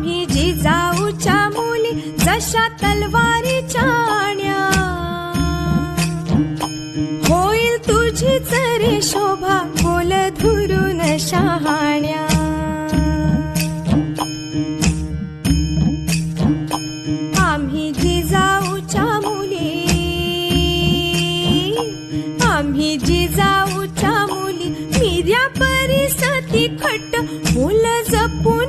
आम्ही जिजाऊच्या मुली जशा तलवारीच्या आण्या. होईल तुझी तरी शोभा बोल धुरून शहाण्या. आम्ही जिजाऊच्या मुली आम्ही जिजाऊच्या मुली मिऱ्या परिसती खट्ट मुलं जपून